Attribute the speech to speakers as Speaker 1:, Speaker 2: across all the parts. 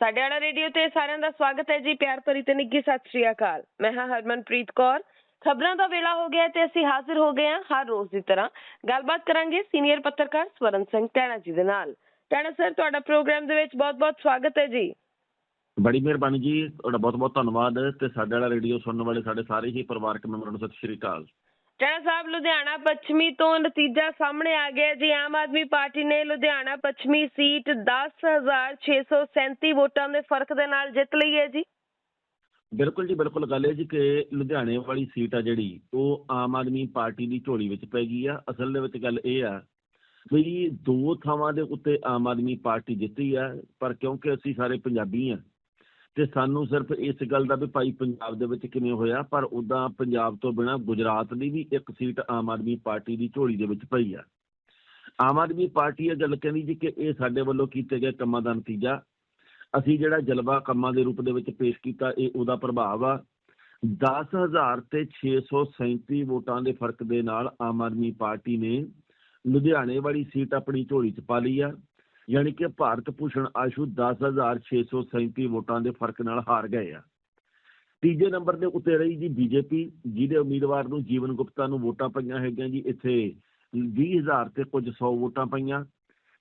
Speaker 1: ਸਾਡੇ ਵਾਲਾ ਰੇਡੀਓ ਤੇ ਸਾਰਿਆਂ ਦਾ ਸਵਾਗਤ ਹੈ ਜੀ, ਪਿਆਰ ਭਰੀ ਤੇ ਨਿੱਘੀ ਸਤਿ ਸ਼੍ਰੀ ਅਕਾਲ। ਮੈਂ ਹਾਂ ਹਰਮਨਪ੍ਰੀਤ ਕੌਰ। ਖਬਰਾਂ ਦਾ ਵੇਲਾ ਹੋ ਗਿਆ ਤੇ ਅਸੀਂ ਹਾਜ਼ਰ ਹੋ ਗਏ ਹਾਂ ਹਰ ਰੋਜ਼ ਦੀ ਤਰ੍ਹਾਂ। ਗੱਲਬਾਤ ਕਰਾਂਗੇ ਸੀਨੀਅਰ ਪੱਤਰਕਾਰ ਸਵਰਨ ਸਿੰਘ ਟੈਣਾ ਜੀ ਦੇ ਨਾਲ। ਟੈਣਾ ਸਰ, ਤੁਹਾਡਾ ਪ੍ਰੋਗਰਾਮ ਦੇ ਵਿੱਚ ਬਹੁਤ-ਬਹੁਤ ਸਵਾਗਤ ਹੈ ਜੀ।
Speaker 2: ਬੜੀ ਮਿਹਰਬਾਨੀ ਜੀ, ਤੁਹਾਡਾ ਬਹੁਤ ਬਹੁਤ ਧੰਨਵਾਦ ਤੇ ਸਾਡੇ ਵਾਲਾ ਰੇਡੀਓ ਸੁਣਨ ਵਾਲੇ ਸਾਡੇ ਸਾਰੇ ਹੀ ਪਰਿਵਾਰਕ ਮੈਂਬਰਾਂ ਨੂੰ ਸਤਿ ਸ਼੍ਰੀ ਅਕਾਲ।
Speaker 1: ਟੈਣਾ ਸਾਹਿਬ, ਲੁਧਿਆਣਾ ਪੱਛਮੀ ਤੋਂ ਨਤੀਜਾ ਸਾਹਮਣੇ ਆ ਗਿਆ ਜੀ, ਆਮ ਆਦਮੀ ਪਾਰਟੀ ਨੇ ਲੁਧਿਆਣਾ ਪੱਛਮੀ ਸੀਟ 10637 ਵੋਟਾਂ ਦੇ ਫ਼ਰਕ ਦੇ ਨਾਲ ਜਿੱਤ ਲਈ ਹੈ ਜੀ।
Speaker 2: ਬਿਲਕੁਲ ਜੀ, ਬਿਲਕੁਲ ਗੱਲ ਹੈ ਜੀ ਕਿ ਲੁਧਿਆਣੇ ਵਾਲੀ ਸੀਟ ਆ ਜਿਹੜੀ, ਉਹ ਆਮ ਆਦਮੀ ਪਾਰਟੀ ਦੀ ਝੋਲੀ ਵਿੱਚ ਪੈ ਗਈ ਆ। ਅਸਲ ਦੇ ਵਿੱਚ ਗੱਲ ਇਹ ਆ ਵੀ ਦੋ ਥਾਵਾਂ ਦੇ ਉੱਤੇ ਆਮ ਆਦਮੀ ਪਾਰਟੀ ਜਿੱਤੀ ਆ, ਪਰ ਕਿਉਂਕਿ ਅਸੀਂ ਸਾਰੇ ਪੰਜਾਬੀ ਆ ਤੇ ਸਾਨੂੰ ਸਿਰਫ ਇਸ ਗੱਲ ਦਾ ਵੀ ਭਾਈ ਪੰਜਾਬ ਦੇ ਵਿੱਚ ਕਿਵੇਂ ਹੋਇਆ, ਪਰ ਉਦਾਂ ਪੰਜਾਬ ਤੋਂ ਬਿਨਾ ਗੁਜਰਾਤ ਦੀ ਵੀ ਇੱਕ ਸੀਟ ਆਮ ਆਦਮੀ ਪਾਰਟੀ ਦੀ ਝੋਲੀ ਦੇ ਵਿੱਚ ਪਈ ਆ। ਆਮ ਆਦਮੀ ਪਾਰਟੀ ਇਹ ਗੱਲ ਕਹਿੰਦੀ ਜੀ ਕਿ ਇਹ ਸਾਡੇ ਵੱਲੋਂ ਕੀਤੇ ਗਏ ਕੰਮਾਂ ਦਾ ਨਤੀਜਾ। ਅਸੀਂ ਜਿਹੜਾ ਜਲਵਾ ਕੰਮਾਂ ਦੇ ਰੂਪ ਦੇ ਵਿੱਚ ਪੇਸ਼ ਕੀਤਾ, ਇਹ ਉਹਦਾ ਪ੍ਰਭਾਵ ਆ। 10000 ਤੇ 637 ਵੋਟਾਂ ਦੇ ਫ਼ਰਕ ਦੇ ਨਾਲ ਆਮ ਆਦਮੀ ਪਾਰਟੀ ਨੇ ਲੁਧਿਆਣੇ ਵਾਲੀ ਸੀਟ ਆਪਣੀ ਝੋਲੀ 'ਚ ਪਾ ਲਈ ਆ। ਯਾਨੀ ਕਿ ਭਾਰਤ ਭੂਸ਼ਣ ਆਸ਼ੂ 10637 ਵੋਟਾਂ ਦੇ ਫ਼ਰਕ ਨਾਲ ਹਾਰ ਗਏ ਆ। ਤੀਜੇ ਨੰਬਰ ਦੇ ਉੱਤੇ ਰਹੀ ਜੀ ਬੀਜੇਪੀ, ਜਿਹਦੇ ਉਮੀਦਵਾਰ ਨੂੰ ਜੀਵਨ ਗੁਪਤਾ ਨੂੰ ਵੋਟਾਂ ਪਈਆਂ ਹੈਗੀਆਂ ਜੀ, ਇੱਥੇ 20000 ਤੇ ਕੁਝ 100 ਵੋਟਾਂ ਪਈਆਂ।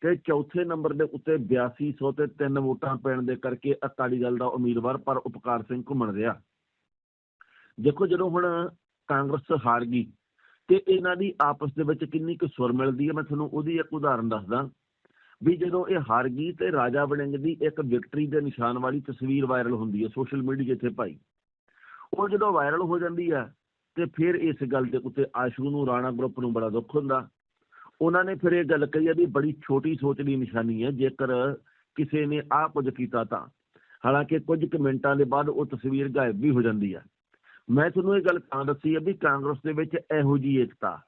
Speaker 2: ਤੇ ਚੌਥੇ ਨੰਬਰ ਦੇ ਉੱਤੇ 8200 ਤੇ 3 ਵੋਟਾਂ ਪੈਣ ਦੇ ਕਰਕੇ ਅਕਾਲੀ ਦਲ ਦਾ ਉਮੀਦਵਾਰ ਪਰ ਉਪਕਾਰ ਸਿੰਘ ਘੁੰਮਣ ਰਿਹਾ। ਦੇਖੋ ਜਦੋਂ ਹੁਣ ਕਾਂਗਰਸ ਹਾਰ ਗਈ, ਤੇ ਇਹਨਾਂ ਦੀ ਆਪਸ ਦੇ ਵਿੱਚ ਕਿੰਨੀ ਕੁ ਸੁਰ ਮਿਲਦੀ ਹੈ ਮੈਂ ਤੁਹਾਨੂੰ ਉਹਦੀ ਇੱਕ ਉਦਾਹਰਨ ਦੱਸਦਾ। ਵੀ ਜਦੋਂ ਇਹ ਹਾਰ ਗਈ ਤੇ ਰਾਜਾ ਵੜਿੰਗ ਦੀ ਇੱਕ ਵਿਕਟਰੀ ਦੇ ਨਿਸ਼ਾਨ ਵਾਲੀ ਤਸਵੀਰ ਵਾਇਰਲ ਹੁੰਦੀ ਹੈ ਸੋਸ਼ਲ ਮੀਡੀਆ 'ਤੇ ਭਾਈ। ਉਹ ਜਦੋਂ ਵਾਇਰਲ ਹੋ ਜਾਂਦੀ ਹੈ ਤੇ ਫਿਰ ਇਸ ਗੱਲ ਦੇ ਉੱਤੇ ਆਸ਼ੂ ਨੂੰ ਰਾਣਾ ਗਰੁੱਪ ਨੂੰ ਬੜਾ ਦੁੱਖ ਹੁੰਦਾ। ਉਹਨਾਂ ਨੇ ਫਿਰ ਇਹ ਗੱਲ ਕਹੀ ਹੈ ਵੀ ਬੜੀ ਛੋਟੀ ਸੋਚ ਦੀ ਨਿਸ਼ਾਨੀ ਹੈ, ਜੇਕਰ ਕਿਸੇ ਨੇ ਆਹ ਕੁਝ ਕੀਤਾ ਤਾਂ। ਹਾਲਾਂਕਿ ਕੁਝ ਕੁ ਮਿੰਟਾਂ ਦੇ ਬਾਅਦ ਉਹ ਤਸਵੀਰ ਗਾਇਬ ਵੀ ਹੋ ਜਾਂਦੀ ਹੈ। ਮੈਂ ਤੁਹਾਨੂੰ ਇਹ ਗੱਲ ਤਾਂ ਦੱਸੀ ਹੈ ਵੀ ਕਾਂਗਰਸ ਦੇ ਵਿੱਚ ਇਹੋ ਜੀ ਏਕਤਾ।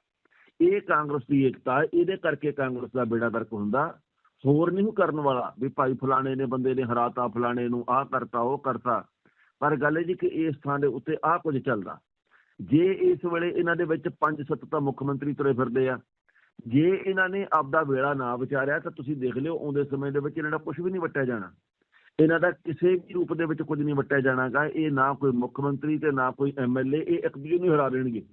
Speaker 2: ਇਹ ਕਾਂਗਰਸ ਦੀ ਏਕਤਾ, ਇਹਦੇ ਕਰਕੇ ਕਾਂਗਰਸ ਦਾ ਬੇੜਾ ਗਰਕ ਹੁੰਦਾ। ਹੋਰ ਨਹੀਂ ਕਰਨ ਵਾਲਾ ਵੀ ਭਾਈ ਫਲਾਣੇ ਨੇ ਬੰਦੇ ਨੇ ਹਰਾਤਾ ਫਲਾਣੇ ਨੂੰ, ਆਹ ਕਰਤਾ, ਉਹ ਕਰਤਾ। ਪਰ ਗੱਲ ਇਹ ਜੀ ਕਿ ਇਸ ਥਾਂ ਦੇ ਉੱਤੇ ਆਹ ਕੁਝ ਚੱਲਦਾ। ਜੇ ਇਸ ਵੇਲੇ ਇਹਨਾਂ ਦੇ ਵਿੱਚ ਪੰਜ ਸੱਤ ਤਾਂ ਮੁੱਖ ਮੰਤਰੀ ਤੁਰੇ ਫਿਰਦੇ ਆ। ਜੇ ਇਹਨਾਂ ਨੇ ਆਪਦਾ ਵੇਲਾ ਨਾ ਵਿਚਾਰਿਆ ਤਾਂ ਤੁਸੀਂ ਦੇਖ ਲਿਓ, ਆਉਂਦੇ ਸਮੇਂ ਦੇ ਵਿੱਚ ਇਹਨਾਂ ਦਾ ਕੁਝ ਵੀ ਨਹੀਂ ਵਟਿਆ ਜਾਣਾ। ਇਹਨਾਂ ਦਾ ਕਿਸੇ ਵੀ ਰੂਪ ਦੇ ਵਿੱਚ ਕੁਝ ਨਹੀਂ ਵਟਿਆ ਜਾਣਾਗਾ। ਇਹ ਨਾ ਕੋਈ ਮੁੱਖ ਮੰਤਰੀ ਤੇ ਨਾ ਕੋਈ ਐਮਐਲਏ ਇਹ ਇੱਕ ਦੂਜੇ ਨੂੰ ਹਰਾ ਦੇਣਗੇ।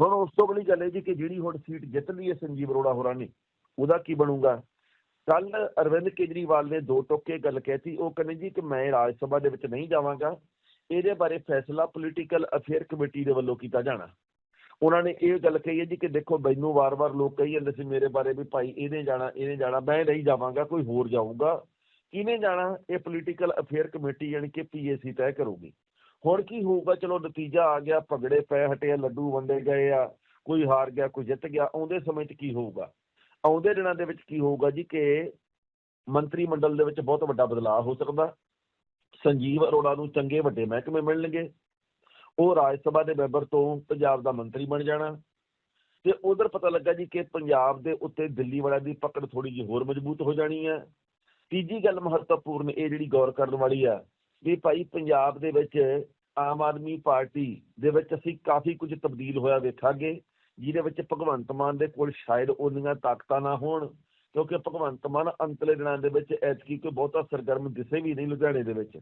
Speaker 2: ਹੁਣ ਉਸ ਤੋਂ ਅਗਲੀ ਗੱਲ ਹੈ ਜੀ ਕਿ ਜਿਹੜੀ ਹੁਣ ਸੀਟ ਜਿੱਤ ਲਈ ਹੈ ਸੰਜੀਵ ਅਰੋੜਾ ਹੋਰਾਂ ਨੇ, ਉਹਦਾ ਕੀ ਬਣੂਗਾ? ਕੱਲ ਅਰਵਿੰਦ ਕੇਜਰੀਵਾਲ ਨੇ ਦੋ ਟੋਕੇ ਗੱਲ ਕਹਿਤੀ, ਉਹ ਕਹਿੰਦੇ ਜੀ ਕਿ ਮੈਂ ਰਾਜ ਸਭਾ ਦੇ ਵਿੱਚ ਨਹੀਂ ਜਾਵਾਂਗਾ, ਇਹਦੇ ਬਾਰੇ ਫੈਸਲਾ ਪੋਲੀਟੀਕਲ ਅਫੇਅਰ ਕਮੇਟੀ ਦੇ ਵੱਲੋਂ ਕੀਤਾ ਜਾਣਾ। ਉਹਨਾਂ ਨੇ ਇਹ ਗੱਲ ਕਹੀ ਹੈ ਜੀ ਕਿ ਦੇਖੋ, ਮੈਨੂੰ ਵਾਰ-ਵਾਰ ਲੋਕ ਕਹੀ ਜਾਂਦੇ ਸੀ ਮੇਰੇ ਬਾਰੇ ਵੀ ਭਾਈ ਇਹਨੇ ਜਾਣਾ ਇਹਨੇ ਜਾਣਾ, ਮੈਂ ਨਹੀਂ ਜਾਵਾਂਗਾ, ਕੋਈ ਹੋਰ ਜਾਊਗਾ। ਕਿਹਨੇ ਜਾਣਾ? ਇਹ ਪੋਲੀਟੀਕਲ ਅਫੇਅਰ ਕਮੇਟੀ ਯਾਨੀ ਕਿ ਪੀਏਸੀ ਤੈਅ ਕਰੂਗੀ। ਹੁਣ ਕੀ ਹੋਊਗਾ? ਚਲੋ ਨਤੀਜਾ ਆ ਗਿਆ ਪਗੜੇ ਪੈ ਹਟੇ ਲੱਡੂ ਵੰਡੇ ਗਏ ਆ, ਕੋਈ ਹਾਰ ਗਿਆ, ਕੋਈ ਜਿੱਤ ਗਿਆ, ਆਉਂਦੇ ਸਮੇਂ 'ਚ ਕੀ ਹੋਊਗਾ? ਆਉਂਦੇ ਦਿਨਾਂ ਦੇ ਵਿੱਚ ਕੀ ਹੋਊਗਾ ਜੀ ਕਿ ਮੰਤਰੀ ਮੰਡਲ ਦੇ ਵਿੱਚ ਬਹੁਤ ਵੱਡਾ ਬਦਲਾਅ ਹੋ ਸਕਦਾ। ਸੰਜੀਵ ਅਰੋੜਾ ਨੂੰ ਚੰਗੇ ਵੱਡੇ ਮਹਿਕਮੇ ਮਿਲਣਗੇ। ਉਹ ਰਾਜ ਸਭਾ ਦੇ ਮੈਂਬਰ ਤੋਂ ਪੰਜਾਬ ਦਾ ਮੰਤਰੀ ਬਣ ਜਾਣਾ। ਤੇ ਉਧਰ ਪਤਾ ਲੱਗਾ ਜੀ ਕਿ ਪੰਜਾਬ ਦੇ ਉੱਤੇ ਦਿੱਲੀ ਵਾਲਿਆਂ ਦੀ ਪਕੜ ਥੋੜੀ ਜਿਹੀ ਹੋਰ ਮਜ਼ਬੂਤ ਹੋ ਜਾਣੀ ਹੈ। ਤੀਜੀ ਗੱਲ ਮਹੱਤਵਪੂਰਨ ਇਹ ਜਿਹੜੀ ਗੌਰ ਕਰਨ ਵਾਲੀ ਆ ਵੀ ਭਾਈ ਪੰਜਾਬ ਦੇ ਵਿੱਚ ਆਮ ਆਦਮੀ ਪਾਰਟੀ ਦੇ ਵਿੱਚ ਅਸੀਂ ਕਾਫੀ ਕੁਝ ਤਬਦੀਲ ਹੋਇਆ ਵੇਖਾਂਗੇ। ਜਿਹਦੇ ਵਿੱਚ ਭਗਵੰਤ ਮਾਨ ਦੇ ਕੋਲ ਸ਼ਾਇਦ ਉਹਨੀਆਂ ਤਾਕਤਾਂ ਨਾ ਹੋਣ, ਕਿਉਂਕਿ ਭਗਵੰਤ ਮਾਨ ਅੰਤਲੇ ਦਿਨਾਂ ਦੇ ਵਿੱਚ ਐਤਕੀ ਕੋਈ ਬਹੁਤਾ ਸਰਗਰਮ ਦਿਸੇ ਵੀ ਨਹੀਂ ਲੁਧਿਆਣੇ ਦੇ ਵਿੱਚ।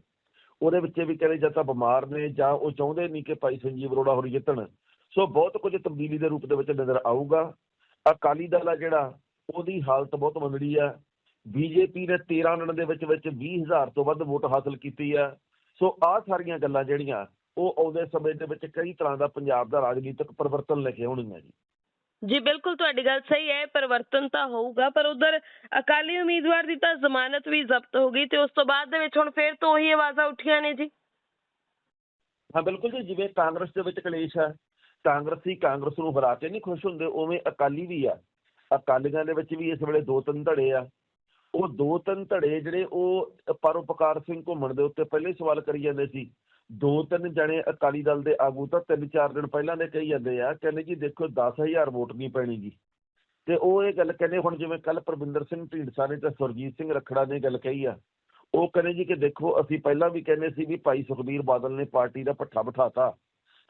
Speaker 2: ਉਹਦੇ ਵਿੱਚ ਵੀ ਕਹਿੰਦੇ ਜਾਂ ਤਾਂ ਬਿਮਾਰ ਨੇ ਜਾਂ ਉਹ ਚਾਹੁੰਦੇ ਨਹੀਂ ਕਿ ਭਾਈ ਸੰਜੀਵ ਅਰੋੜਾ ਹੋਰੀ ਜਿੱਤਣ। ਸੋ ਬਹੁਤ ਕੁਝ ਤਬਦੀਲੀ ਦੇ ਰੂਪ ਦੇ ਵਿੱਚ ਨਜ਼ਰ ਆਊਗਾ। ਅਕਾਲੀ ਦਲ ਆ ਜਿਹੜਾ, ਉਹਦੀ ਹਾਲਤ ਬਹੁਤ ਮੰਦੜੀ ਆ। ਬੀਜੇਪੀ ਨੇ 13 ਦਿਨ ਦੇ ਵਿੱਚ ਵਿੱਚ 20000 ਤੋਂ ਵੱਧ ਵੋਟ ਹਾਸਲ ਕੀਤੀ ਆ। ਸੋ ਆਹ ਸਾਰੀਆਂ ਗੱਲਾਂ ਜਿਹੜੀਆਂ ਉਹ ਆਉਂਦੇ ਸਮੇਂ ਦੇ ਵਿੱਚ ਕਈ ਤਰ੍ਹਾਂ ਦਾ ਪੰਜਾਬ ਦਾ ਰਾਜਨੀਤਿਕ ਪਰਿਵਰਤਨ ਲੈ ਕੇ ਆਉਣਗੀਆਂ ਜੀ।
Speaker 1: ਜੀ ਬਿਲਕੁਲ ਤੁਹਾਡੀ ਗੱਲ ਸਹੀ ਹੈ ਪਰਿਵਰਤਨ ਤਾਂ ਹੋਊਗਾ ਪਰ ਉਧਰ ਅਕਾਲੀ ਉਮੀਦਵਾਰ ਦੀ ਤਾਂ ਜ਼ਮਾਨਤ ਵੀ ਜ਼ਬਤ ਹੋ ਗਈ ਤੇ ਉਸ ਤੋਂ ਬਾਅਦ ਦੇ ਵਿੱਚ ਹੁਣ ਫੇਰ ਤੋਂ ਉਹੀ ਆਵਾਜ਼ਾਂ ਉੱਠੀਆਂ ਨੇ ਜੀ।
Speaker 2: ਹਾਂ ਬਿਲਕੁਲ ਜੀ ਜਿਵੇਂ ਕਾਂਗਰਸ ਦੇ ਵਿੱਚ ਕਲੇਸ਼ ਹੈ ਕਾਂਗਰਸੀ ਕਾਂਗਰਸ ਨੂੰ ਹਰਾ ਕੇ ਨਹੀਂ ਖੁਸ਼ ਹੁੰਦੇ ਉਵੇਂ ਅਕਾਲੀ ਵੀ ਆ। ਅਕਾਲੀਆਂ ਦੇ ਵਿੱਚ ਵੀ ਇਸ ਵੇਲੇ ਦੋ ਤਿੰਨ ਧੜੇ ਆ। ਉਹ ਦੋ ਤਿੰਨ ਧੜੇ ਜਿਹੜੇ ਉਹ ਪਰਉਪਕਾਰ ਸਿੰਘ ਘੁੰਮਣ ਦੇ ਉੱਤੇ ਪਹਿਲੇ ਸਵਾਲ ਕਰੀ ਜਾਂਦੇ ਸੀ ਦੋ ਤਿੰਨ ਜਣੇ ਅਕਾਲੀ ਦਲ ਦੇ ਆਗੂ ਤਾਂ ਤਿੰਨ ਚਾਰ ਦਿਨ ਪਹਿਲਾਂ ਦੇ ਕਹੀ ਜਾਂਦੇ ਆ, ਕਹਿੰਦੇ ਜੀ ਦੇਖੋ 10000 ਵੋਟ ਨਹੀਂ ਪੈਣੀ ਜੀ। ਤੇ ਉਹ ਇਹ ਗੱਲ ਕਹਿੰਦੇ ਹੁਣ ਜਿਵੇਂ ਕੱਲ ਪ੍ਰਵਿੰਦਰ ਸਿੰਘ ਢੀਂਡਸਾ ਨੇ ਤੇ ਸੁਰਜੀਤ ਸਿੰਘ ਰਖੜਾ ਨੇ ਗੱਲ ਕਹੀ ਆ, ਉਹ ਕਹਿੰਦੇ ਜੀ ਕਿ ਦੇਖੋ ਅਸੀਂ ਪਹਿਲਾਂ ਵੀ ਕਹਿੰਦੇ ਸੀ ਵੀ ਭਾਈ ਸੁਖਬੀਰ ਬਾਦਲ ਨੇ ਪਾਰਟੀ ਦਾ ਪੱਠਾ ਬਿਠਾਤਾ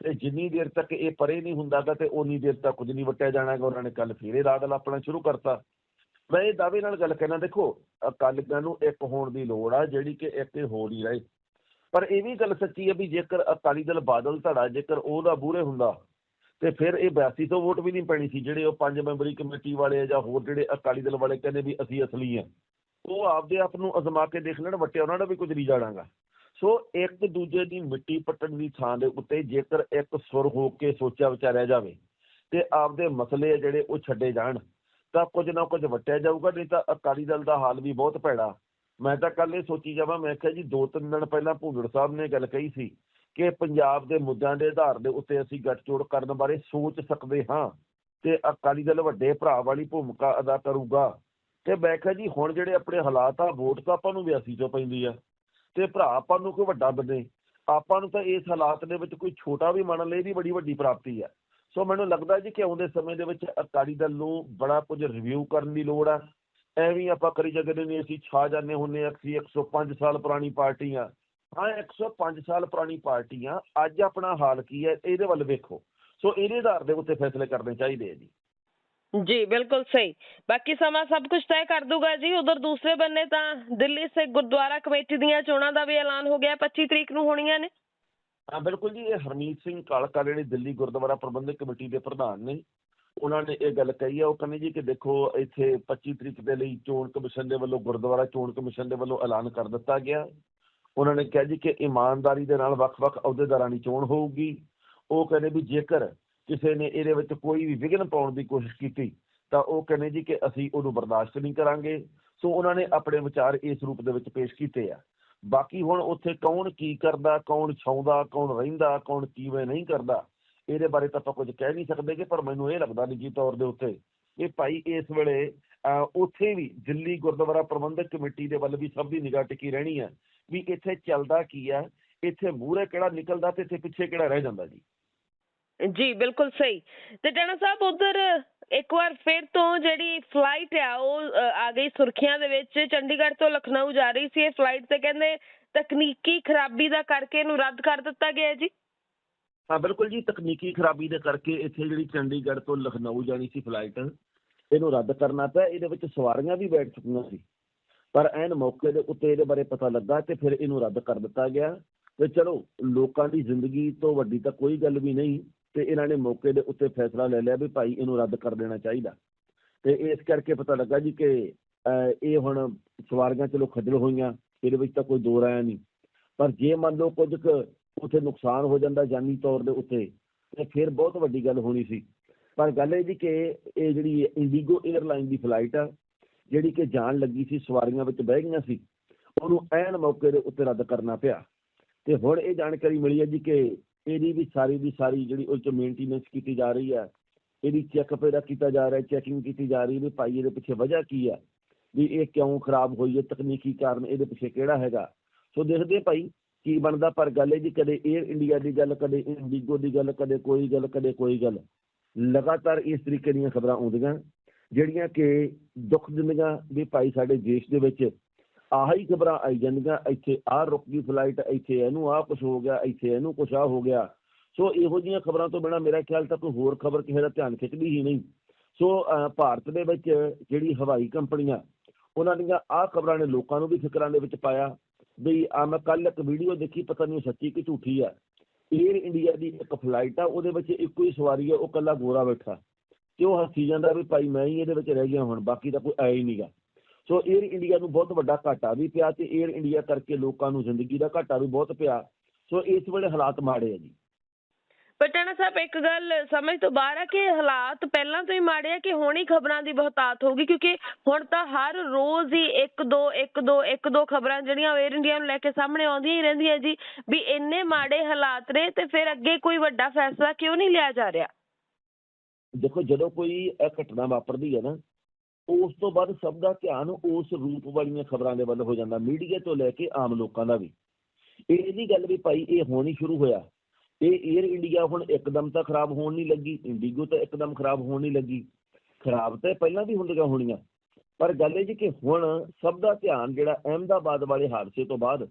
Speaker 2: ਤੇ ਜਿੰਨੀ ਦੇਰ ਤੱਕ ਇਹ ਪਰੇ ਨਹੀਂ ਹੁੰਦਾਗਾ ਤੇ ਉਨੀ ਦੇਰ ਤੱਕ ਕੁਝ ਨਹੀਂ ਵਟਿਆ ਜਾਣਾਗਾ, ਉਹਨਾਂ ਨੇ ਕੱਲ ਫੇਰੇ ਰਾਦਲ ਆਪਣਾ ਸ਼ੁਰੂ ਕਰਤਾ। ਮੈਂ ਇਹ ਦਾਅਵੇ ਨਾਲ ਗੱਲ ਕਹਿਣਾ, ਦੇਖੋ ਅਕਾਲੀਆਂ ਨੂੰ ਇੱਕ ਹੋਣ ਦੀ ਲੋੜ ਆ, ਜਿਹੜੀ ਕਿ ਇੱਕ ਹੋ ਨਹੀਂ ਰਹੇ। ਪਰ ਇਹ ਵੀ ਗੱਲ ਸੱਚੀ ਹੈ ਵੀ ਜੇਕਰ ਅਕਾਲੀ ਦਲ ਬਾਦਲ ਧੜਾ, ਜੇਕਰ ਉਹਦਾ ਬੂਰੇ ਹੁੰਦਾ, ਤੇ ਫਿਰ ਇਹ 8200 ਵੋਟ ਵੀ ਨਹੀਂ ਪੈਣੀ ਸੀ, ਜਿਹੜੇ ਉਹ ਪੰਜ ਮੈਂਬਰੀ ਕਮੇਟੀ ਵਾਲੇ ਜਾਂ ਹੋਰ ਜਿਹੜੇ ਅਕਾਲੀ ਦਲ ਵਾਲੇ ਕਹਿੰਦੇ ਵੀ ਅਸੀਂ ਅਸਲੀ ਆ, ਉਹ ਆਪਦੇ ਆਪ ਨੂੰ ਅਜ਼ਮਾ ਕੇ ਦੇਖ ਲੈਣ ਵੱਟੇ ਉਹਨਾਂ ਦਾ ਵੀ ਕੁਝ ਨਹੀਂ ਜਾਣਾਗਾ। ਸੋ ਇੱਕ ਦੂਜੇ ਦੀ ਮਿੱਟੀ ਪੱਟਣ ਦੀ ਥਾਂ ਦੇ ਉੱਤੇ ਜੇਕਰ ਇੱਕ ਸੁਰ ਹੋ ਕੇ ਸੋਚਿਆ ਵਿਚਾਰਿਆ ਜਾਵੇ, ਤੇ ਆਪਦੇ ਮਸਲੇ ਜਿਹੜੇ ਉਹ ਛੱਡੇ ਜਾਣ, ਤਾਂ ਕੁਝ ਨਾ ਕੁਝ ਵਟਿਆ ਜਾਊਗਾ, ਨਹੀਂ ਤਾਂ ਅਕਾਲੀ ਦਲ ਦਾ ਹਾਲ ਵੀ ਬਹੁਤ ਭੈੜਾ। ਮੈਂ ਤਾਂ ਕੱਲ ਇਹ ਸੋਚੀ ਜਾਵਾਂ, ਮੈਂ ਕਿਹਾ ਜੀ ਦੋ ਤਿੰਨ ਦਿਨ ਪਹਿਲਾਂ ਭੂੰਦੜ ਸਾਹਿਬ ਨੇ ਗੱਲ ਕਹੀ ਸੀ ਕਿ ਪੰਜਾਬ ਦੇ ਮੁੱਦਿਆਂ ਦੇ ਆਧਾਰ ਦੇ ਉੱਤੇ ਅਸੀਂ ਗੱਠਜੋੜ ਕਰਨ ਬਾਰੇ ਸੋਚ ਸਕਦੇ ਹਾਂ ਤੇ ਅਕਾਲੀ ਦਲ ਵੱਡੇ ਭਰਾ ਵਾਲੀ ਭੂਮਿਕਾ ਅਦਾ ਕਰੂਗਾ। ਤੇ ਮੈਂ ਕਿਹਾ ਜੀ ਹੁਣ ਜਿਹੜੇ ਆਪਣੇ ਹਾਲਾਤ ਆ, ਵੋਟ ਤਾਂ ਆਪਾਂ ਨੂੰ 82 ਚੋਂ ਪੈਂਦੀ ਆ। ਤੇ ਭਰਾ ਆਪਾਂ ਨੂੰ ਕੋਈ ਵੱਡਾ ਬਣੇ ਆਪਾਂ ਨੂੰ ਤਾਂ ਇਸ ਹਾਲਾਤ ਦੇ ਵਿੱਚ ਕੋਈ ਛੋਟਾ ਵੀ ਮੰਨ ਲਈ ਵੀ ਬੜੀ ਵੱਡੀ ਪ੍ਰਾਪਤੀ ਆ। ਸੋ ਮੈਨੂੰ ਲੱਗਦਾ ਜੀ ਕਿ ਆਉਂਦੇ ਸਮੇਂ ਦੇ ਵਿੱਚ ਅਕਾਲੀ ਦਲ ਨੂੰ ਬੜਾ ਕੁਝ ਰਿਵਿਊ ਕਰਨ ਦੀ ਲੋੜ ਆ। ਐਵੇਂ ਆਪਾਂ ਕਰੀ ਜਾਂਦੇ ਨੇ ਅਸੀਂ ਛਾ ਜਾਂਦੇ ਹੁੰਨੇ ਆ ਅਸੀਂ 105 ਸਾਲ ਪੁਰਾਣੀ ਪਾਰਟੀ ਆ ਹਾਂ 105 ਸਾਲ ਪੁਰਾਣੀ ਪਾਰਟੀ ਆ ਅੱਜ ਆਪਣਾ ਹਾਲ ਕੀ ਹੈ ਇਹਦੇ ਵੱਲ ਵੇਖੋ। ਸੋ ਇਹਦੇ ਆਧਾਰ ਦੇ ਉੱਤੇ ਫੈਸਲੇ ਕਰਨੇ ਚਾਹੀਦੇ ਆ ਜੀ।
Speaker 1: ਜੀ ਬਿਲਕੁਲ ਸਹੀ। ਬਾਕੀ ਸਮਾਂ ਸਭ ਕੁਝ ਤੈਅ ਕਰ ਦੂਗਾ ਜੀ ਉਧਰ ਦੂਸਰੇ ਬੰਨੇ ਤਾਂ ਦਿੱਲੀ ਸੇ ਗੁਰਦੁਆਰਾ ਕਮੇਟੀ ਦੀਆਂ ਚੋਣਾਂ ਦਾ ਵੀ ਐਲਾਨ ਹੋ ਗਿਆ 25 ਤਰੀਕ ਨੂੰ ਹੋਣੀਆਂ ਨੇ।
Speaker 2: ਹਾਂ ਬਿਲਕੁਲ ਜੀ ਇਹ ਹਰਮੀਤ ਸਿੰਘ ਕਾਲਕਾ ਜਿਹੜੇ ਦਿੱਲੀ ਗੁਰਦੁਆਰਾ ਪ੍ਰਬੰਧਕ ਕਮੇਟੀ ਦੇ ਪ੍ਰਧਾਨ ਨੇ। ਉਹਨਾਂ ਨੇ ਇਹ ਗੱਲ ਕਹੀ ਆ, ਉਹ ਕਹਿੰਦੇ ਜੀ ਕਿ ਦੇਖੋ ਇੱਥੇ 25 ਤਰੀਕ ਦੇ ਲਈ ਚੋਣ ਕਮਿਸ਼ਨ ਦੇ ਵੱਲੋਂ ਗੁਰਦੁਆਰਾ ਚੋਣ ਕਮਿਸ਼ਨ ਦੇ ਵੱਲੋਂ ਐਲਾਨ ਕਰ ਦਿੱਤਾ ਗਿਆ। ਉਹਨਾਂ ਨੇ ਕਿਹਾ ਜੀ ਕਿ ਇਮਾਨਦਾਰੀ ਦੇ ਨਾਲ ਵੱਖ-ਵੱਖ ਅਹੁਦੇਦਾਰਾਂ ਦੀ ਚੋਣ ਹੋਊਗੀ। ਉਹ ਕਹਿੰਦੇ ਵੀ ਜੇਕਰ ਕਿਸੇ ਨੇ ਇਹਦੇ ਵਿੱਚ ਕੋਈ ਵੀ ਵਿਘਨ ਪਾਉਣ ਦੀ ਕੋਸ਼ਿਸ਼ ਕੀਤੀ, ਤਾਂ ਉਹ ਕਹਿੰਦੇ ਜੀ ਕਿ ਅਸੀਂ ਉਹਨੂੰ ਬਰਦਾਸ਼ਤ ਨਹੀਂ ਕਰਾਂਗੇ। ਸੋ ਉਹਨਾਂ ਨੇ ਆਪਣੇ ਵਿਚਾਰ ਇਸ ਰੂਪ ਦੇ ਵਿੱਚ ਪੇਸ਼ ਕੀਤੇ ਆ। ਬਾਕੀ ਹੁਣ ਉੱਥੇ ਕੌਣ ਕੀ ਕਰਦਾ, ਕੌਣ ਛਾਉਂਦਾ, ਕੌਣ ਰਹਿੰਦਾ, ਕੌਣ ਕਿਵੇਂ ਨਹੀਂ ਕਰਦਾ ਇਹਦੇ ਬਾਰੇ ਤਾਂ ਆਪਾਂ ਕੁਝ ਕਹਿ ਨਹੀਂ ਸਕਦੇ ਕਿ, ਪਰ ਮੈਨੂੰ ਇਹ ਲੱਗਦਾ ਨਿੱਜੀ ਤੌਰ ਦੇ ਉੱਤੇ ਇਹ ਭਾਈ ਇਸ ਵੇਲੇ ਉੱਥੇ ਵੀ ਦਿੱਲੀ ਗੁਰਦੁਆਰਾ ਪ੍ਰਬੰਧਕ ਕਮੇਟੀ ਦੇ ਵੱਲ ਵੀ ਸਭ ਦੀ ਨਿਗਾਹ ਟਿਕੀ ਰਹਿਣੀ ਹੈ ਵੀ ਇੱਥੇ ਚੱਲਦਾ ਕੀ ਹੈ ਇੱਥੇ ਮੂਹਰੇ ਕਿਹੜਾ ਨਿਕਲਦਾ ਤੇ ਇੱਥੇ ਪਿੱਛੇ ਕਿਹੜਾ ਰਹਿ ਜਾਂਦਾ ਜੀ।
Speaker 1: ਜੀ, ਬਿਲਕੁਲ ਸਹੀ। ਤੇ ਟਾਣਾ ਸਾਹਿਬ, ਉਧਰ ਇੱਕ ਵਾਰ ਫਿਰ ਤੋਂ ਜਿਹੜੀ ਫਲਾਈਟ ਆ, ਉਹ ਆ ਗਈ ਸੁਰਖੀਆਂ ਦੇ ਵਿੱਚ। ਚੰਡੀਗੜ੍ਹ ਤੋਂ ਲਖਨਊ ਜਾ ਰਹੀ ਸੀ ਇਹ ਫਲਾਈਟ ਤੇ ਕਹਿੰਦੇ ਤਕਨੀਕੀ ਖਰਾਬੀ ਦਾ ਕਰਕੇ ਇਹਨੂੰ ਰੱਦ ਕਰ ਦਿੱਤਾ ਗਿਆ ਜੀ।
Speaker 2: ਹਾਂ, ਬਿਲਕੁਲ ਜੀ, ਤਕਨੀਕੀ ਖਰਾਬੀ ਦੇ ਕਰਕੇ ਇੱਥੇ ਜਿਹੜੀ ਚੰਡੀਗੜ੍ਹ ਤੋਂ ਲਖਨਊ ਜਾਣੀ ਸੀ ਫਲਾਈਟ ਇਹਨੂੰ ਰੱਦ ਕਰਨਾ ਪਿਆ, ਇਹਦੇ ਵਿੱਚ ਸਵਾਰੀਆਂ ਵੀ ਬੈਠ ਚੁੱਕੀਆਂ ਸੀ। ਪਰ ਐਨ ਮੌਕੇ ਦੇ ਉੱਤੇ ਇਹਦੇ ਬਾਰੇ ਪਤਾ ਲੱਗਾ ਤੇ ਫਿਰ ਇਹਨੂੰ ਰੱਦ ਕਰ ਦਿੱਤਾ ਗਿਆ ਤੇ ਚਲੋ, ਲੋਕਾਂ ਦੀ ਜ਼ਿੰਦਗੀ ਤੋਂ ਵੱਡੀ ਤਾਂ ਕੋਈ ਗੱਲ ਵੀ ਨਹੀਂ ਤੇ ਇਹਨਾਂ ਨੇ ਮੌਕੇ ਦੇ ਉੱਤੇ ਫੈਸਲਾ ਲੈ ਲਿਆ ਵੀ ਭਾਈ ਇਹਨੂੰ ਰੱਦ ਕਰ ਦੇਣਾ ਚਾਹੀਦਾ। ਤੇ ਇਸ ਕਰਕੇ ਪਤਾ ਲੱਗਾ ਜੀ ਕਿ ਇਹ ਹੁਣ ਸਵਾਰੀਆਂ ਚਲੋ ਖੱਜਲ ਹੋਈਆਂ, ਇਹਦੇ ਵਿੱਚ ਤਾਂ ਕੋਈ ਦੋ ਰਾਇਆ ਨਹੀਂ। ਪਰ ਜੇ ਮੰਨ ਲਓ ਕੁਝ ਕੁ ਉੱਥੇ ਨੁਕਸਾਨ ਹੋ ਜਾਂਦਾ ਜਾਨੀ ਤੌਰ ਦੇ ਉੱਤੇ, ਤੇ ਫਿਰ ਬਹੁਤ ਵੱਡੀ ਗੱਲ ਹੋਣੀ ਸੀ। ਪਰ ਗੱਲ ਇਹ ਜੀ ਕਿ ਇਹ ਜਿਹੜੀ ਇੰਡੀਗੋ 에ਅਰਲਾਈਨ ਦੀ ਫਲਾਈਟ ਆ, ਜਿਹੜੀ ਕਿ ਜਾਣ ਲੱਗੀ ਸੀ, ਸਵਾਰੀਆਂ ਵਿੱਚ ਬਹਿ ਗਈਆਂ ਸੀ, ਉਹਨੂੰ ਐਨ ਮੌਕੇ ਦੇ ਉੱਤੇ ਰੱਦ ਕਰਨਾ ਪਿਆ। ਤੇ ਹੁਣ ਇਹ ਜਾਣਕਾਰੀ ਮਿਲੀ ਹੈ ਜੀ ਕਿ ਇਹਦੀ ਵੀ ਸਾਰੀ ਦੀ ਸਾਰੀ ਜਿਹੜੀ ਉਹ ਚ ਮੇਨਟੇਨੈਂਸ ਕੀਤੀ ਜਾ ਰਹੀ ਹੈ ਇਹਦੀ ਚੈੱਕਅਪ ਇਹਦਾ ਕੀਤਾ ਜਾ ਰਿਹਾ ਚੈਕਿੰਗ ਕੀਤੀ ਜਾ ਰਹੀ ਵੀ ਭਾਈ ਇਹਦੇ ਪਿੱਛੇ ਵਜ੍ਹਾ ਕੀ ਹੈ ਵੀ ਇਹ ਕਿਉਂ ਖਰਾਬ ਹੋਈ ਹੈ, ਤਕਨੀਕੀ ਕਾਰਨ ਇਹਦੇ ਪਿੱਛੇ ਕਿਹੜਾ ਹੈਗਾ। ਸੋ ਦੇਖਦੇ ਭਾਈ ਕੀ ਬਣਦਾ, ਪਰ ਗੱਲ ਇਹ ਜੀ ਕਦੇ 에ਅਰ ਇੰਡੀਆ ਦੀ ਗੱਲ, ਕਦੇ ਇੰਡੀਗੋ ਦੀ ਗੱਲ, ਕਦੇ ਕੋਈ ਗੱਲ, ਕਦੇ ਕੋਈ ਗੱਲ। ਲਗਾਤਾਰ ਇਸ ਤਰੀਕੇ ਦੀਆਂ ਖਬਰਾਂ ਆਉਂਦੀਆਂ, ਜਿਹੜੀਆਂ ਕਿ ਦੁੱਖ ਦਿੰਦੀਆਂ ਵੀ ਭਾਈ ਸਾਡੇ ਦੇਸ਼ ਦੇ ਵਿੱਚ ਆਹ ਹੀ ਖਬਰਾਂ ਆਈ ਜਾਂਦੀਆਂ, ਇੱਥੇ ਆਹ ਰੁਕ ਗਈ ਫਲਾਈਟ ਇੱਥੇ ਇਹਨੂੰ ਆਹ ਕੁਝ ਹੋ ਗਿਆ, ਇੱਥੇ ਇਹਨੂੰ ਕੁਝ ਆ ਹੋ ਗਿਆ। ਸੋ ਇਹੋ ਜਿਹੀਆਂ ਖਬਰਾਂ ਤੋਂ ਬਿਨਾਂ ਮੇਰਾ ਖਿਆਲ ਤਾਂ ਕੋਈ ਹੋਰ ਖਬਰ ਕਿਸੇ ਦਾ ਧਿਆਨ ਖਿੱਚਦੀ ਹੀ ਨਹੀਂ। ਸੋ ਭਾਰਤ ਦੇ ਵਿੱਚ ਜਿਹੜੀ ਹਵਾਈ ਕੰਪਨੀਆਂ, ਉਹਨਾਂ ਦੀਆਂ ਆਹ ਖਬਰਾਂ ਨੇ ਲੋਕਾਂ ਨੂੰ ਵੀ ਫਿਕਰਾਂ ਦੇ ਵਿੱਚ ਪਾਇਆ। ਬਈ ਆ ਮੈਂ ਕੱਲ ਇੱਕ ਵੀਡੀਓ ਦੇਖੀ, ਪਤਾ ਨਹੀਂ ਸੱਚੀ ਕਿ ਝੂਠੀ ਆ। ਏਅਰ ਇੰਡੀਆ ਦੀ ਇੱਕ ਫਲਾਈਟ ਆ, ਉਹਦੇ ਵਿੱਚ ਇੱਕੋ ਹੀ ਸਵਾਰੀ ਆ, ਉਹ ਕੱਲਾ ਗੋਰਾ ਬੈਠਾ। ਤੇ ਉਹ ਹੱਸੀ ਜਾਂਦਾ ਵੀ ਭਾਈ ਮੈਂ ਹੀ ਇਹਦੇ ਵਿੱਚ ਰਹਿ ਗਿਆ ਹੁਣ, ਬਾਕੀ ਤਾਂ ਕੋਈ ਆਇਆ ਹੀ ਨਹੀਂਗਾ ਸੋ ਏਅਰ ਇੰਡੀਆ ਨੂੰ ਬਹੁਤ ਵੱਡਾ ਘਾਟਾ ਵੀ ਪਿਆ ਤੇ ਏਅਰ ਇੰਡੀਆ ਕਰਕੇ ਲੋਕਾਂ ਨੂੰ ਜ਼ਿੰਦਗੀ ਦਾ ਘਾਟਾ ਵੀ ਬਹੁਤ ਪਿਆ। ਸੋ ਇਸ ਵੇਲੇ ਹਾਲਾਤ ਮਾੜੇ ਆ ਜੀ।
Speaker 1: ਪਰ ਸਾਹਿਬ, ਇੱਕ ਗੱਲ ਸਮਝ ਤੋਂ ਬਾਹਰ ਆ ਕਿ ਹਾਲਾਤ ਪਹਿਲਾਂ ਤੋਂ ਹੀ ਮਾੜੇ ਆ ਕਿ ਹੁਣ ਹੀ ਖਬਰਾਂ ਦੀ ਬਹੁਤਾਤ ਹੋਗੀ ਕਿਉਂਕਿ ਹੁਣ ਤਾਂ ਹਰ ਰੋਜ਼ ਹੀ ਇੱਕ ਦੋ ਇੱਕ ਦੋ ਇੱਕ ਦੋ ਖਬਰਾਂ ਜਿਹੜੀਆਂ 에ਅਰ ਇੰਡੀਆ ਨੂੰ ਲੈ ਕੇ ਸਾਹਮਣੇ ਆਉਂਦੀਆਂ ਹੀ ਰਹਿੰਦੀਆਂ ਜੀ, ਵੀ ਇੰਨੇ ਮਾੜੇ ਹਾਲਾਤ ਨੇ ਤੇ ਫਿਰ ਅੱਗੇ ਕੋਈ ਵੱਡਾ ਫੈਸਲਾ ਕਿਉਂ ਨਹੀਂ ਲਿਆ ਜਾ ਰਿਹਾ?
Speaker 2: ਦੇਖੋ, ਜਦੋਂ ਕੋਈ ਘਟਨਾ ਵਾਪਰਦੀ ਹੈ ਨਾ, ਉਸ ਤੋਂ ਬਾਅਦ ਸਭ ਦਾ ਧਿਆਨ ਉਸ ਰੂਪ ਵਾਲੀਆਂ ਖਬਰਾਂ ਦੇ ਵੱਲ ਹੋ ਜਾਂਦਾ, ਮੀਡੀਆ ਤੋਂ ਲੈ ਕੇ ਆਮ ਲੋਕਾਂ ਦਾ ਵੀ। ਇਹ ਨਹੀਂ ਗੱਲ ਵੀ ਭਾਈ, ਇਹ ਹੁਣ ਹੀ ਸ਼ੁਰੂ ਹੋਇਆ। ਇਹ 에ਅਰ ਇੰਡੀਆ ਹੁਣ ਇੱਕਦਮ ਤਾਂ ਖਰਾਬ ਹੋਣ ਨਹੀਂ ਲੱਗੀ ਇੰਡੀਗੋ ਤਾਂ ਇੱਕਦਮ ਖਰਾਬ ਹੋਣ ਨਹੀਂ ਲੱਗੀ। ਖਰਾਬ ਤਾਂ ਪਹਿਲਾਂ ਵੀ ਹੁੰਦੀਆਂ ਹੋਣੀਆਂ। ਪਰ ਗੱਲ ਇਹ ਜੀ ਕਿ ਹੁਣ ਸਭ ਦਾ ਧਿਆਨ ਜਿਹੜਾ ਅਹਿਮਦਾਬਾਦ ਵਾਲੇ ਹਾਦਸੇ ਤੋਂ ਬਾਅਦ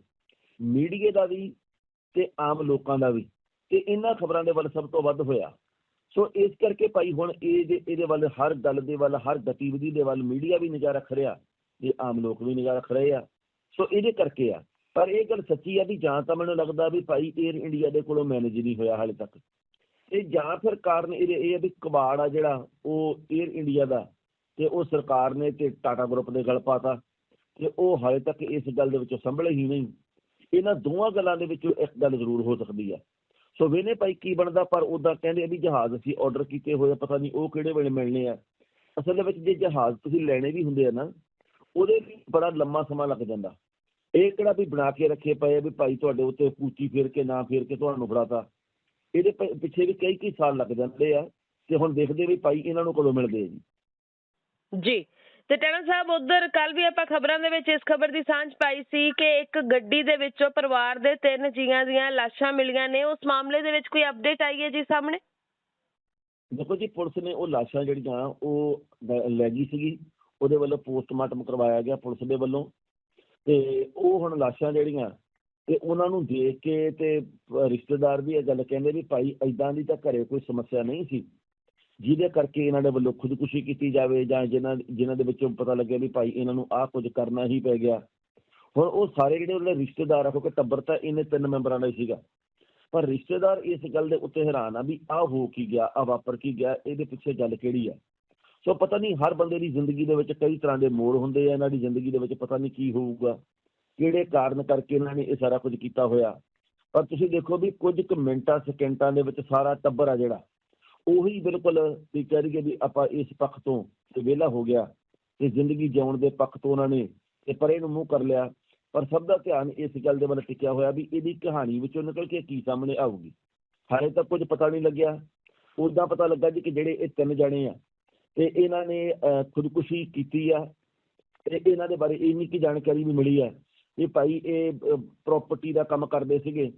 Speaker 2: ਮੀਡੀਆ ਦਾ ਵੀ ਤੇ ਆਮ ਲੋਕਾਂ ਦਾ ਵੀ, ਤੇ ਇਹਨਾਂ ਖਬਰਾਂ ਦੇ ਵੱਲ ਸਭ ਤੋਂ ਵੱਧ ਹੋਇਆ। ਸੋ ਇਸ ਕਰਕੇ ਭਾਈ ਹੁਣ ਇਹ ਜੇ ਇਹਦੇ ਵੱਲ ਹਰ ਗੱਲ ਦੇ ਵੱਲ, ਹਰ ਗਤੀਵਿਧੀ ਦੇ ਵੱਲ ਮੀਡੀਆ ਵੀ ਨਿਗਾਹ ਰੱਖ ਰਿਹਾ ਤੇ ਆਮ ਲੋਕ ਵੀ ਨਿਗਾਹ ਰੱਖ ਰਹੇ ਆ। ਸੋ ਇਹਦੇ ਕਰਕੇ ਆ ਪਰ ਇਹ ਗੱਲ ਸੱਚੀ ਆ ਵੀ ਜਾਂ ਤਾਂ ਮੈਨੂੰ ਲੱਗਦਾ ਵੀ ਭਾਈ 에ਅਰ ਇੰਡੀਆ ਦੇ ਕੋਲੋਂ ਮੈਨੇਜ ਨਹੀਂ ਹੋਇਆ ਹਾਲੇ ਤੱਕ। ਤੇ ਜਾਂ ਫਿਰ ਕਾਰਨ ਇਹਦੇ ਇਹ ਆ ਵੀ ਕਬਾੜ ਆ ਜਿਹੜਾ, ਉਹ 에ਅਰ ਇੰਡੀਆ ਦਾ ਤੇ ਉਹ ਸਰਕਾਰ ਨੇ ਤੇ ਟਾਟਾ ਗਰੁੱਪ ਦੇ ਗਲ ਪਾਤਾ ਤੇ ਉਹ ਹਾਲੇ ਤੱਕ ਇਸ ਗੱਲ ਦੇ ਵਿੱਚੋਂ ਸੰਭਲੇ ਹੀ ਨਹੀਂ। ਇਹਨਾਂ ਦੋਵਾਂ ਗੱਲਾਂ ਦੇ ਵਿੱਚੋਂ ਇੱਕ ਗੱਲ ਜ਼ਰੂਰ ਹੋ ਸਕਦੀ ਆ। ਸੋ ਵੇਨੇ ਭਾਈ ਕੀ ਬਣਦਾ, ਪਰ ਉਦਾਂ ਕਹਿੰਦੇ ਆ ਵੀ ਜਹਾਜ਼ ਅਸੀਂ ਆਰਡਰ ਕੀਤੇ ਹੋਏ ਆ, ਪਤਾ ਨਹੀਂ ਉਹ ਕਿਹੜੇ ਵੇਲੇ ਮਿਲਣੇ ਆ। ਅਸਲ ਦੇ ਵਿੱਚ ਜੇ ਜਹਾਜ਼ ਤੁਸੀਂ ਲੈਣੇ ਵੀ ਹੁੰਦੇ ਆ ਨਾ, ਉਹਦੇ ਲਈ ਬੜਾ ਲੰਮਾ ਸਮਾਂ ਲੱਗ ਜਾਂਦਾ। ਇਹ ਕਿਹੜਾ ਵੀ ਬਣਾ ਕੇ ਰੱਖੇ ਪਏ ਆ ਵੀ ਭਾਈ ਤੁਹਾਡੇ ਉੱਤੇ ਪੂਚੀ ਫੇਰ ਕੇ ਨਾ ਫੇਰ ਕੇ ਤੁਹਾਨੂੰ ਫੜਾਤਾ। ਇਹਦੇ ਪਿੱਛੇ ਵੀ ਕਈ ਕਈ ਸਾਲ ਲੱਗ ਜਾਂਦੇ ਆ ਤੇ ਹੁਣ ਦੇਖਦੇ ਵੀ ਭਾਈ ਇਹਨਾਂ ਨੂੰ ਕਦੋਂ ਮਿਲਦੇ ਆ ਜੀ।
Speaker 1: ਜੀ ਤੇ ਟੈਣਾ ਸਾਹਿਬ ਉਧਰ ਕੱਲ ਵੀ ਆਪਾਂ ਖਬਰਾਂ ਦੇ ਵਿੱਚ ਇਸ ਖਬਰ ਦੀ ਸਾਂਝ ਪਾਈ ਸੀ ਕਿ ਇੱਕ ਗੱਡੀ ਦੇ ਵਿੱਚੋਂ ਪਰਿਵਾਰ ਦੇ ਤਿੰਨ ਜੀਆਂ ਦੀਆਂ ਲਾਸ਼ਾਂ ਮਿਲੀਆਂ ਨੇ। ਉਸ ਮਾਮਲੇ ਦੇ ਵਿੱਚ ਕੋਈ ਅਪਡੇਟ ਆਈ ਹੈ ਜੀ ਸਾਹਮਣੇ?
Speaker 2: ਦੇਖੋ ਜੀ ਪੁਲਿਸ ਨੇ ਉਹ ਲਾਸ਼ਾਂ ਜਿਹੜੀਆਂ ਉਹ ਲੈ ਗਈ ਸੀਗੀ। ਉਹਦੇ ਵੱਲੋਂ ਪੋਸਟਮਾਰਟਮ ਕਰਵਾਇਆ ਗਿਆ ਪੁਲਿਸ ਦੇ ਵੱਲੋਂ। ਤੇ ਉਹ ਹੁਣ ਲਾਸ਼ਾਂ ਜਿਹੜੀਆਂ ਤੇ ਉਹਨਾਂ ਨੂੰ ਦੇਖ ਕੇ ਤੇ ਰਿਸ਼ਤੇਦਾਰ ਵੀ ਇਹ ਗੱਲ ਕਹਿੰਦੇ ਵੀ ਭਾਈ ਐਦਾਂ ਦੀ ਤਾਂ ਘਰੇ ਕੋਈ ਸਮੱਸਿਆ ਨਹੀਂ ਸੀ। ਜਿਹਦੇ ਕਰਕੇ ਇਹਨਾਂ ਦੇ ਵੱਲੋਂ ਖੁਦਕੁਸ਼ੀ ਕੀਤੀ ਜਾਵੇ ਜਾਂ ਜਿਨ੍ਹਾਂ ਜਿਨ੍ਹਾਂ ਦੇ ਵਿੱਚੋਂ ਪਤਾ ਲੱਗਿਆ ਵੀ ਭਾਈ ਇਹਨਾਂ ਨੂੰ ਆਹ ਕੁਝ ਕਰਨਾ ਹੀ ਪੈ ਗਿਆ। ਹੁਣ ਉਹ ਸਾਰੇ ਜਿਹੜੇ ਉਹਨਾਂ ਦੇ ਰਿਸ਼ਤੇਦਾਰ ਆ, ਕਿਉਂਕਿ ਟੱਬਰ ਤਾਂ ਇਹਨੇ ਤਿੰਨ ਮੈਂਬਰਾਂ ਦਾ ਹੀ ਸੀਗਾ। ਪਰ ਰਿਸ਼ਤੇਦਾਰ ਇਸ ਗੱਲ ਦੇ ਉੱਤੇ ਹੈਰਾਨ ਆ ਵੀ ਆਹ ਹੋ ਕੀ ਗਿਆ ਆ ਵਾਪਰ ਕੀ ਗਿਆ, ਇਹਦੇ ਪਿੱਛੇ ਗੱਲ ਕਿਹੜੀ ਆ? ਸੋ ਪਤਾ ਨਹੀਂ ਹਰ ਬੰਦੇ ਦੀ ਜ਼ਿੰਦਗੀ ਦੇ ਵਿੱਚ ਕਈ ਤਰ੍ਹਾਂ ਦੇ ਮੋੜ ਹੁੰਦੇ ਆ, ਇਹਨਾਂ ਦੀ ਜ਼ਿੰਦਗੀ ਦੇ ਵਿੱਚ ਪਤਾ ਨਹੀਂ ਕੀ ਹੋਊਗਾ, ਕਿਹੜੇ ਕਾਰਨ ਕਰਕੇ ਇਹਨਾਂ ਨੇ ਇਹ ਸਾਰਾ ਕੁਝ ਕੀਤਾ ਹੋਇਆ। ਪਰ ਤੁਸੀਂ ਦੇਖੋ ਵੀ ਕੁਝ ਕੁ ਮਿੰਟਾਂ, ਸਕਿੰਟਾਂ ਦੇ ਵਿੱਚ ਸਾਰਾ ਟੱਬਰ ਆ ਜਿਹੜਾ, ਉਹੀ ਬਿਲਕੁਲ ਵੀ ਕਹਿ ਰਹੀਏ ਵੀ ਆਪਾਂ ਇਸ ਪੱਖ ਤੋਂ ਤੇ ਵਿਹਲਾ ਹੋ ਗਿਆ ਤੇ ਜ਼ਿੰਦਗੀ ਜਿਉਣ ਦੇ ਪੱਖ ਤੋਂ ਉਹਨਾਂ ਨੇ ਤੇ ਪਰੇ ਨੂੰ ਮੂੰਹ ਕਰ ਲਿਆ। ਪਰ ਸਭ ਦਾ ਧਿਆਨ ਇਸ ਗੱਲ ਦੇ ਵੱਲ ਟਿਕਿਆ ਹੋਇਆ ਵੀ ਇਹਦੀ ਕਹਾਣੀ ਵਿੱਚੋਂ ਨਿਕਲ ਕੇ ਕੀ ਸਾਹਮਣੇ ਆਊਗੀ। ਹਾਲੇ ਤੱਕ ਕੁਝ ਪਤਾ ਨਹੀਂ ਲੱਗਿਆ। ਉਦਾਂ ਪਤਾ ਲੱਗਾ ਜੀ ਕਿ ਜਿਹੜੇ ਇਹ ਤਿੰਨ ਜਣੇ ਆ ਤੇ ਇਹਨਾਂ ਨੇ ਖੁਦਕੁਸ਼ੀ ਕੀਤੀ ਆ ਤੇ ਇਹਨਾਂ ਦੇ ਬਾਰੇ ਇੰਨੀ ਕੀ ਜਾਣਕਾਰੀ ਵੀ ਮਿਲੀ ਆ ਇਹ ਭਾਈ ਇਹ ਪ੍ਰਾਪਰਟੀ ਦਾ ਕੰਮ ਕਰਦੇ ਸੀਗੇ।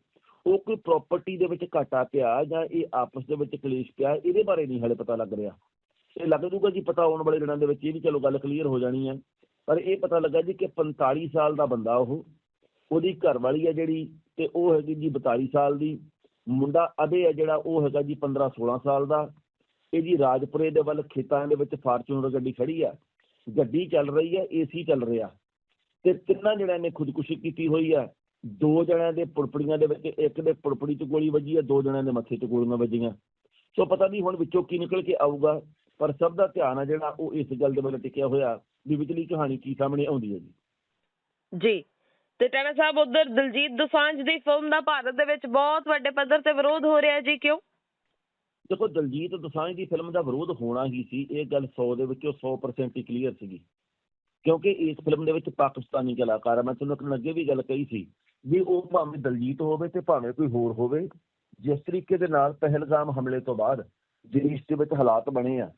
Speaker 2: ਉਹ ਕੋਈ ਪ੍ਰਾਪਰਟੀ ਦੇ ਵਿੱਚ ਘਾਟਾ ਪਿਆ ਜਾਂ ਇਹ ਆਪਸ ਦੇ ਵਿੱਚ ਕਲੇਸ਼ ਪਿਆ, ਇਹਦੇ ਬਾਰੇ ਨਹੀਂ ਹਲੇ ਪਤਾ ਲੱਗ ਰਿਹਾ। ਇਹ ਲੱਗ ਜੂਗਾ ਜੀ ਪਤਾ ਆਉਣ ਵਾਲੇ ਦਿਨਾਂ ਦੇ ਵਿੱਚ ਇਹ ਵੀ ਚਲੋ ਗੱਲ ਕਲੀਅਰ ਹੋ ਜਾਣੀ ਹੈ ਪਰ ਇਹ ਪਤਾ ਲੱਗਾ ਜੀ ਕਿ 45 ਸਾਲ ਦਾ ਬੰਦਾ ਉਹ, ਉਹਦੀ ਘਰਵਾਲੀ ਹੈ ਜਿਹੜੀ ਤੇ ਉਹ ਹੈਗੀ ਜੀ 42 ਸਾਲ ਦੀ। ਮੁੰਡਾ ਅਦੇ ਹੈ ਜਿਹੜਾ ਉਹ ਹੈਗਾ ਜੀ 15 16 ਸਾਲ ਦਾ। ਇਹ ਜੀ ਰਾਜਪੁਰੇ ਦੇ ਵੱਲ ਖੇਤਾਂ ਦੇ ਵਿੱਚ ਫਾਰਚੂਨਰ ਗੱਡੀ ਖੜੀ ਆ, ਗੱਡੀ ਚੱਲ ਰਹੀ ਹੈ ਏਸੀ ਚੱਲ ਰਿਹਾ। ਤੇ ਤਿੰਨਾਂ ਜਣਿਆਂ ਨੇ ਖੁਦਕੁਸ਼ੀ ਕੀਤੀ ਹੋਈ ਆ। ਦੋ ਜਣਿਆਂ ਦੇ ਪੁੜਪੜੀਆਂ ਦੇ ਵਿੱਚ, ਇੱਕ ਦੇ ਪੁੜਪੜੀ 'ਚ ਗੋਲੀ ਵੱਜੀ ਆ, ਦੋ ਜਣਿਆਂ ਦੇ ਮੱਥੇ 'ਚ ਗੋਲੀਆਂ ਵੱਜੀਆਂ। ਸੋ ਪਤਾ ਨਹੀਂ ਹੁਣ ਵਿੱਚੋਂ ਕੀ ਨਿਕਲ ਕੇ ਆਊਗਾ, ਪਰ ਸਭ ਦਾ ਧਿਆਨ ਆ ਜਿਹੜਾ ਉਹ ਇਸ ਗੱਲ ਦੇ ਵੱਲ ਟਿਕਿਆ ਹੋਇਆ ਵੀ ਵਿਚਲੀ ਕਹਾਣੀ ਕੀ ਸਾਹਮਣੇ ਆਉਂਦੀ ਹੈ ਜੀ।
Speaker 1: ਜੀ, ਤੇ ਟੈਣਾ ਸਾਹਿਬ, ਉਧਰ ਦਿਲਜੀਤ ਦੋਸਾਂਝ ਦੀ ਫਿਲਮ ਦਾ ਭਾਰਤ ਦੇ ਵਿੱਚ ਬਹੁਤ ਵੱਡੇ ਪੱਧਰ ਤੇ ਵਿਰੋਧ ਹੋ ਰਿਹਾ ਜੀ, ਕਿਉਂ?
Speaker 2: ਦੇਖੋ ਦਲਜੀਤ ਦੋਸਾਂਝ ਦੀ ਫਿਲਮ ਦਾ ਵਿਰੋਧ ਹੋਣਾ ਹੀ ਸੀ, ਇਹ ਗੱਲ 100 ਦੇ ਵਿੱਚੋਂ 100% ਹੀ ਕਲੀਅਰ ਸੀਗੀ। ਕਿਉਂਕਿ ਇਸ ਫਿਲਮ ਦੇ ਵਿੱਚ ਪਾਕਿਸਤਾਨੀ ਕਲਾਕਾਰ ਆ, ਮੈਂ ਤੁਹਾਨੂੰ ਇੱਕ ਅੱਗੇ ਵੀ ਗੱਲ ਕਹੀ ਸੀ ਵੀ ਉਹ ਭਾਵੇਂ ਦਲਜੀਤ ਹੋਵੇ ਤੇ ਭਾਵੇਂ ਕੋਈ ਹੋਰ ਹੋਵੇ, ਜਿਸ ਤਰੀਕੇ ਦੇ ਨਾਲ ਪਹਿਲਗਾਮ ਹਮਲੇ ਤੋਂ ਬਾਅਦ ਦੇਸ਼ ਦੇ ਵਿੱਚ ਹਾਲਾਤ ਬਣੇ ਆ।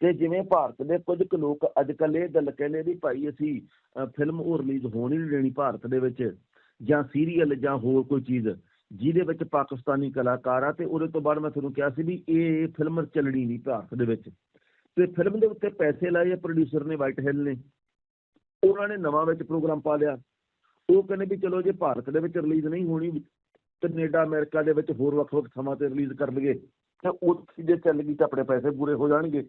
Speaker 2: ਤੇ ਜਿਵੇਂ ਭਾਰਤ ਦੇ ਕੁਝ ਕੁ ਲੋਕ ਅੱਜ ਕੱਲ੍ਹ ਇਹ ਗੱਲ ਕਹਿੰਦੇ ਵੀ ਭਾਈ ਅਸੀਂ ਫਿਲਮ ਉਹ ਰਿਲੀਜ਼ ਹੋਣ ਹੀ ਨਹੀਂ ਦੇਣੀ ਭਾਰਤ ਦੇ ਵਿੱਚ ਜਾਂ ਸੀਰੀਅਲ ਜਾਂ ਹੋਰ ਕੋਈ ਚੀਜ਼। ਜਿਹਦੇ ਵਿੱਚ ਪਾਕਿਸਤਾਨੀ ਕਲਾਕਾਰ ਆ, ਤੇ ਉਹਦੇ ਤੋਂ ਬਾਅਦ ਮੈਂ ਤੁਹਾਨੂੰ ਕਿਹਾ ਸੀ ਵੀ ਇਹ ਫਿਲਮ ਚੱਲਣੀ ਨਹੀਂ ਭਾਰਤ ਦੇ ਵਿੱਚ। ਤੇ ਫਿਲਮ ਦੇ ਉੱਤੇ ਪੈਸੇ ਲਾਏ ਆ ਪ੍ਰੋਡਿਊਸਰ ਨੇ ਵਾਈਟ ਹਿੱਲ ਨੇ। ਉਹਨਾਂ ਨੇ ਨਵਾਂ ਵਿੱਚ ਪ੍ਰੋਗਰਾਮ ਪਾ ਲਿਆ। ਉਹ ਕਹਿੰਦੇ ਵੀ ਚਲੋ ਜੇ ਭਾਰਤ ਦੇ ਵਿੱਚ ਰਿਲੀਜ਼ ਨਹੀਂ ਹੋਣੀ ਕੈਨੇਡਾ, ਅਮਰੀਕਾ ਦੇ ਵਿੱਚ ਹੋਰ ਵੱਖ-ਵੱਖ ਥਾਵਾਂ ਤੇ ਰਿਲੀਜ਼ ਕਰ ਲਈਏ ਤਾਂ ਉੱਥੇ ਜੇ ਚੱਲ ਗਈ ਤਾਂ ਆਪਣੇ ਪੈਸੇ ਪੂਰੇ ਹੋ ਜਾਣਗੇ।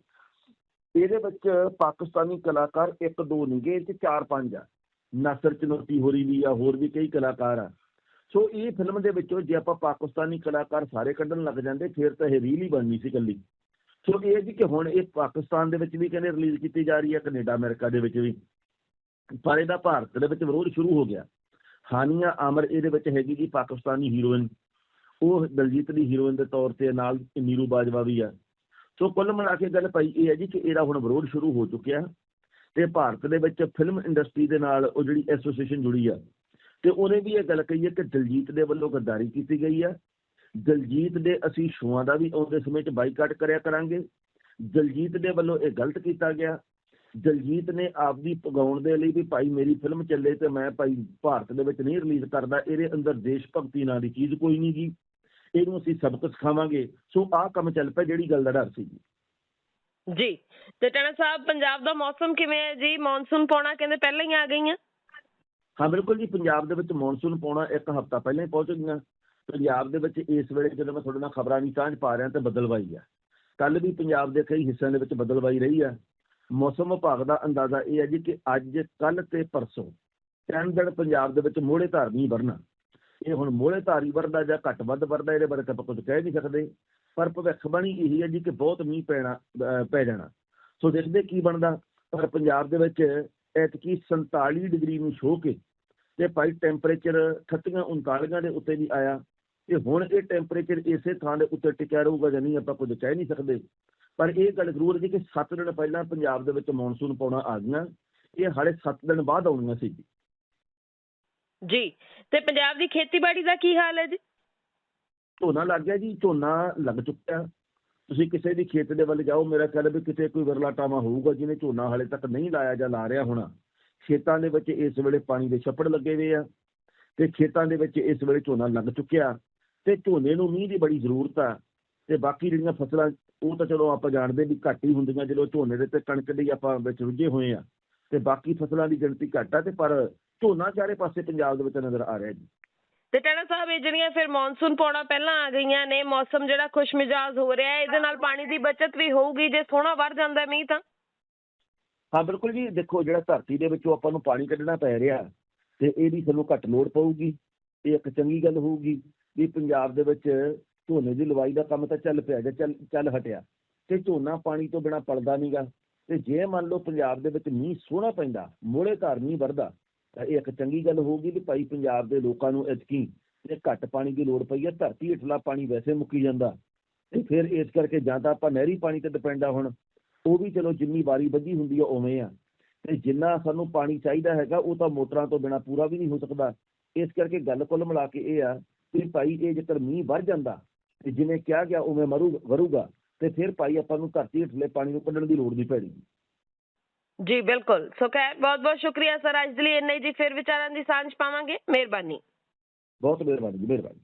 Speaker 2: ਇਹਦੇ ਵਿੱਚ ਪਾਕਿਸਤਾਨੀ ਕਲਾਕਾਰ ਇੱਕ ਦੋ ਨਹੀਂ ਇਹ ਤੇ ਚਾਰ ਪੰਜ ਆ। ਨਾਸਰ ਚਨੌਤੀ ਹੋਰੀ ਵੀ ਆ, ਹੋਰ ਵੀ ਕਈ ਕਲਾਕਾਰ ਆ। ਸੋ ਇਹ ਫਿਲਮ ਦੇ ਵਿੱਚੋਂ ਜੇ ਆਪਾਂ ਪਾਕਿਸਤਾਨੀ ਕਲਾਕਾਰ ਸਾਰੇ ਕੱਢਣ ਲੱਗ ਜਾਂਦੇ, ਫਿਰ ਤਾਂ ਇਹ ਰੀਲ ਹੀ ਬਣਨੀ ਸੀ ਇਕੱਲੀ। ਸੋ ਇਹ ਜੀ ਕਿ ਹੁਣ ਇਹ ਪਾਕਿਸਤਾਨ ਦੇ ਵਿੱਚ ਵੀ ਕਹਿੰਦੇ ਰਿਲੀਜ਼ ਕੀਤੀ ਜਾ ਰਹੀ ਹੈ, ਕੈਨੇਡਾ, ਅਮਰੀਕਾ ਦੇ ਵਿੱਚ ਵੀ। ਪਰ ਇਹਦਾ ਭਾਰਤ ਦੇ ਵਿੱਚ ਵਿਰੋਧ ਸ਼ੁਰੂ ਹੋ ਗਿਆ। ਹਾਨੀਆ ਆਮਰ ਇਹਦੇ ਵਿੱਚ ਹੈਗੀ ਜੀ ਪਾਕਿਸਤਾਨੀ ਹੀਰੋਇਨ ਉਹ ਦਲਜੀਤ ਦੀ ਹੀਰੋਇਨ ਦੇ ਤੌਰ ਤੇ ਨਾਲ ਨੀਰੂ ਬਾਜਵਾ ਵੀ ਆ। ਸੋ ਕੁੱਲ ਮਿਲਾ ਕੇ ਗੱਲ ਭਾਈ ਇਹ ਹੈ ਜੀ ਕਿ ਇਹਦਾ ਹੁਣ ਵਿਰੋਧ ਸ਼ੁਰੂ ਹੋ ਚੁੱਕਿਆ। ਤੇ ਭਾਰਤ ਦੇ ਵਿੱਚ ਫਿਲਮ ਇੰਡਸਟਰੀ ਦੇ ਨਾਲ ਉਹ ਜਿਹੜੀ ਐਸੋਸੀਏਸ਼ਨ ਜੁੜੀ ਆ ਤੇ ਉਹਨੇ ਵੀ ਇਹ ਗੱਲ ਕਹੀ ਹੈ ਕਿ ਦਲਜੀਤ ਦੇ ਵੱਲੋਂ ਗੱਦਾਰੀ ਕੀਤੀ ਗਈ ਹੈ ਦਲਜੀਤ ਦੇ ਅਸੀਂ ਸ਼ੋਆਂ ਦਾ ਵੀ ਆਉਂਦੇ ਸਮੇਂ 'ਚ ਬਾਈਕਾਟ ਕਰਿਆ ਕਰਾਂਗੇ। ਦਲਜੀਤ ਦੇ ਵੱਲੋਂ ਇਹ ਗਲਤ ਕੀਤਾ ਗਿਆ। ਦਲਜੀਤ ਨੇ ਆਪਦੀ ਪਗਾਉਣ ਦੇ ਲਈ ਵੀ ਭਾਈ ਮੇਰੀ ਫਿਲਮ ਚੱਲੇ ਤੇ ਮੈਂ ਭਾਈ ਭਾਰਤ ਦੇ ਵਿੱਚ ਨਹੀਂ ਰਿਲੀਜ਼ ਕਰਦਾ, ਇਹਦੇ ਅੰਦਰ ਦੇਸ਼ ਭਗਤੀ ਨਾਂ ਦੀ ਚੀਜ਼ ਕੋਈ ਨਹੀਂ ਜੀ ਇਹਨੂੰ ਅਸੀਂ ਸਬਕ ਸਿਖਾਵਾਂਗੇ। ਸੋ ਆਹ ਕੰਮ ਚੱਲ ਪਿਆ ਜਿਹੜੀ ਗੱਲ ਦਾ ਡਰ ਸੀ। ਜੀ
Speaker 1: ਜੀ, ਤੇ ਟੈਣਾ ਸਾਹਿਬ, ਪੰਜਾਬ ਦਾ ਮੌਸਮ ਕਿਵੇਂ ਹੈ ਜੀ? ਮੌਨਸੂਨ ਪੌਣਾ ਕਹਿੰਦੇ ਪਹਿਲਾਂ ਹੀ ਆ ਗਈਆਂ।
Speaker 2: ਹਾਂ, ਬਿਲਕੁਲ ਜੀ, ਪੰਜਾਬ ਦੇ ਵਿੱਚ ਮੌਨਸੂਨ ਪਾਉਣਾ ਇੱਕ ਹਫ਼ਤਾ ਪਹਿਲਾਂ ਹੀ ਪਹੁੰਚ ਗਈਆਂ। ਪੰਜਾਬ ਦੇ ਵਿੱਚ ਇਸ ਵੇਲੇ ਜਦੋਂ ਮੈਂ ਤੁਹਾਡੇ ਨਾਲ ਖਬਰਾਂ ਦੀ ਸਾਂਝ ਪਾ ਰਿਹਾ, ਤਾਂ ਬਦਲਵਾਈ ਆ। ਕੱਲ ਵੀ ਪੰਜਾਬ ਦੇ ਕਈ ਹਿੱਸਿਆਂ ਦੇ ਵਿੱਚ ਬਦਲਵਾਈ ਰਹੀ ਆ। ਮੌਸਮ ਵਿਭਾਗ ਦਾ ਅੰਦਾਜ਼ਾ ਇਹ ਹੈ ਜੀ ਕਿ ਅੱਜ ਕੱਲ ਤੇ ਪਰਸੋਂ ਤਿੰਨ ਦਿਨ ਪੰਜਾਬ ਦੇ ਵਿੱਚ ਮੋਹਲੇ ਧਾਰ ਨਹੀਂ ਵਰਨਾ ਇਹ ਹੁਣ ਮੋਹਲੇ ਧਾਰੀ ਵਰਦਾ ਜਾਂ ਘੱਟ ਵੱਧ ਵਰਦਾ ਇਹਦੇ ਬਾਰੇ ਤਾਂ ਆਪਾਂ ਕੁਝ ਕਹਿ ਨਹੀਂ ਸਕਦੇ। ਪਰ ਭਵਿੱਖਬਾਣੀ ਇਹੀ ਹੈ ਜੀ ਕਿ ਬਹੁਤ ਮੀਂਹ ਪੈਣਾ ਪੈ ਜਾਣਾ। ਸੋ ਦੇਖਦੇ ਕੀ ਬਣਦਾ। ਪਰ ਪੰਜਾਬ ਦੇ ਵਿੱਚ ਐਤਕੀ 47 ਡਿਗਰੀ ਨੂੰ ਛੋਹ ਕੇ ਤੇ ਭਾਈ ਟੈਂਪਰੇਚਰ 38 39 ਦੇ ਉੱਤੇ ਵੀ ਆਇਆ। ਤੇ ਹੁਣ ਇਹ ਟੈਂਪਰੇਚਰ ਇਸੇ ਥਾਂ ਦੇ ਉੱਤੇ ਟਿਕਿਆ ਰਹੂਗਾ ਜਾਂ ਨਹੀਂ ਆਪਾਂ ਕੁਝ ਕਹਿ ਨਹੀਂ ਸਕਦੇ। ਪਰ ਇਹ ਗੱਲ ਜ਼ਰੂਰ ਹੈ ਜੀ ਕਿ 7 ਦਿਨ ਪਹਿਲਾਂ ਪੰਜਾਬ ਦੇ ਵਿੱਚ ਮੌਨਸੂਨ ਪਾਉਣਾ ਆ ਗਈਆਂ। ਇਹ ਹਾਲੇ 7 ਦਿਨ ਬਾਅਦ ਆਉਣੀਆਂ ਸੀ। ਜੀ
Speaker 1: ਜੀ ਤੇ ਪੰਜਾਬ ਦੀ ਖੇਤੀਬਾੜੀ ਦਾ ਕੀ ਹਾਲ ਹੈ ਜੀ?
Speaker 2: ਝੋਨਾ ਲੱਗ ਗਿਆ ਜੀ ਝੋਨਾ ਲੱਗ ਚੁੱਕਿਆ। ਤੁਸੀਂ ਕਿਸੇ ਵੀ ਖੇਤ ਦੇ ਵੱਲ ਜਾਓ ਮੇਰਾ ਖਿਆਲ ਵੀ ਕਿਤੇ ਕੋਈ ਵਿਰਲਾ ਟਾਵਾ ਹੋਊਗਾ ਜਿਹਨੇ ਝੋਨਾ ਹਾਲੇ ਤੱਕ ਨਹੀਂ ਲਾਇਆ ਜਾਂ ਲਾ ਰਿਹਾ ਹੋਣਾ। ਖੇਤਾਂ ਦੇ ਵਿੱਚ ਇਸ ਵੇਲੇ ਪਾਣੀ ਦੇ ਛੱਪੜ ਲੱਗੇ ਹੋਏ ਆ ਤੇ ਖੇਤਾਂ ਦੇ ਵਿੱਚ ਇਸ ਵੇਲੇ ਝੋਨਾ ਲੱਗ ਚੁੱਕਿਆ ਤੇ ਝੋਨੇ ਨੂੰ ਮੀਂਹ ਦੀ ਬੜੀ ਜ਼ਰੂਰਤ ਆ ਤੇ ਬਾਕੀ ਜਿਹੜੀਆਂ ਫਸਲਾਂ ਉਹ ਤਾਂ ਚਲੋ ਆਪਾਂ ਜਾਣਦੇ ਵੀ ਘੱਟ ਹੀ ਹੁੰਦੀਆਂ ਜਦੋਂ ਝੋਨੇ ਦੇ ਤੇ ਕਣਕ ਦੇ ਆਪਾਂ ਵਿੱਚ ਰੁੱਝੇ ਹੋਏ ਆ ਤੇ ਬਾਕੀ ਫਸਲਾਂ ਦੀ ਗਿਣਤੀ ਘੱਟ ਆ ਤੇ ਪਰ ਝੋਨਾ ਚਾਰੇ ਪਾਸੇ ਪੰਜਾਬ ਦੇ ਵਿੱਚ ਨਜ਼ਰ ਆ ਰਿਹਾ ਜੀ।
Speaker 1: ਤੇ ਟਾਣਾ ਸਾਹਿਬ ਇਹ ਜਿਹੜੀਆਂ ਫਿਰ ਮੌਨਸੂਨ ਪਾਉਣਾ ਪਹਿਲਾਂ ਆ ਗਈਆਂ ਨੇ ਮੌਸਮ ਜਿਹੜਾ ਖੁਸ਼ਮਿਜਾਜ਼ ਹੋ ਰਿਹਾ ਹੈ ਇਹਦੇ ਨਾਲ ਪਾਣੀ ਦੀ ਬਚਤ ਵੀ ਹੋਊਗੀ ਜੇ ਸੋਹਣਾ ਵਰ ਜਾਂਦਾ ਮੀਂਹ ਤਾਂ?
Speaker 2: ਹਾਂ, ਬਿਲਕੁਲ ਜੀ। ਦੇਖੋ, ਜਿਹੜਾ ਧਰਤੀ ਦੇ ਵਿੱਚੋਂ ਆਪਾਂ ਨੂੰ ਪਾਣੀ ਕੱਢਣਾ ਪੈ ਰਿਹਾ ਤੇ ਇਹਦੀ ਸਾਨੂੰ ਘੱਟ ਲੋੜ ਪਊਗੀ। ਇਹ ਇੱਕ ਚੰਗੀ ਗੱਲ ਹੋਊਗੀ ਵੀ ਪੰਜਾਬ ਦੇ ਵਿੱਚ ਝੋਨੇ ਦੀ ਲਵਾਈ ਦਾ ਕੰਮ ਤਾਂ ਚੱਲ ਪਿਆ, ਜਾਂ ਚੱਲ ਚੱਲ ਹਟਿਆ। ਤੇ ਝੋਨਾ ਪਾਣੀ ਤੋਂ ਬਿਨਾ ਪਲਦਾ ਨਹੀਂਗਾ ਤੇ ਜੇ ਮੰਨ ਲਓ ਪੰਜਾਬ ਦੇ ਵਿੱਚ ਮੀਂਹ ਸੋਹਣਾ ਪੈਂਦਾ ਮੋੜੇ ਘਰ ਨਹੀਂ ਵਰਦਾ ਤਾਂ ਇਹ ਇੱਕ ਚੰਗੀ ਗੱਲ ਹੋਊਗੀ ਵੀ ਭਾਈ ਪੰਜਾਬ ਦੇ ਲੋਕਾਂ ਨੂੰ ਇਤਕੀ ਤੇ ਘੱਟ ਪਾਣੀ ਦੀ ਲੋੜ ਪਈ ਹੈ ਧਰਤੀ ਹੇਠਲਾ ਪਾਣੀ ਵੈਸੇ ਮੁੱਕੀ ਜਾਂਦਾ। ਤੇ ਫਿਰ ਇਸ ਕਰਕੇ ਜਾਂ ਤਾਂ ਆਪਾਂ ਨਹਿਰੀ ਪਾਣੀ ਤੇ ਡਿਪੈਂਡ ਆ ਹੁਣ। ਉਹ ਵੀ ਚਲੋ ਜਿੰਨੀ ਵਾਰੀ ਵੱਧੀ ਹੁੰਦੀ ਆ ਉਵੇਂ ਆ। ਤੇ ਜਿੰਨਾ ਸਾਨੂੰ ਪਾਣੀ ਚਾਹੀਦਾ ਹੈਗਾ ਉਹ ਤਾਂ ਮੋਟਰਾਂ ਤੋਂ ਬਿਨਾ ਪੂਰਾ ਵੀ ਨਹੀਂ ਹੋ ਸਕਦਾ। ਇਸ ਕਰਕੇ ਗੱਲ ਕੁੱਲ ਮਿਲਾ ਕੇ ਇਹ ਆ ਕਿ ਭਾਈ ਇਹ ਜੇਕਰ ਮੀਂਹ ਵੱਧ ਜਾਂਦਾ ਤੇ ਜਿਵੇਂ ਕਿਹਾ ਗਿਆ ਉਵੇਂ ਮਰੂ ਵਰੂਗਾ। ਤੇ ਫਿਰ ਭਾਈ ਆਪਾਂ ਨੂੰ ਧਰਤੀ ਹੇਠਲੇ ਪਾਣੀ ਨੂੰ ਕੱਢਣ ਦੀ ਲੋੜ ਨਹੀਂ ਪੈਣੀ।
Speaker 1: ਜੀ ਬਿਲਕੁਲ। ਸੋ ਖੈਰ ਬਹੁਤ ਬਹੁਤ ਸ਼ੁਕਰੀਆ ਸਰ। ਅੱਜ ਦੇ ਲਈ ਇੰਨਾ ਜੀ। ਫਿਰ ਵਿਚਾਰਾਂ ਦੀ ਸਾਂਝ ਪਾਵਾਂਗੇ। ਮਿਹਰਬਾਨੀ।
Speaker 2: ਬਹੁਤ ਮਿਹਰਬਾਨੀ ਜੀ ਮਿਹਰਬਾਨੀ।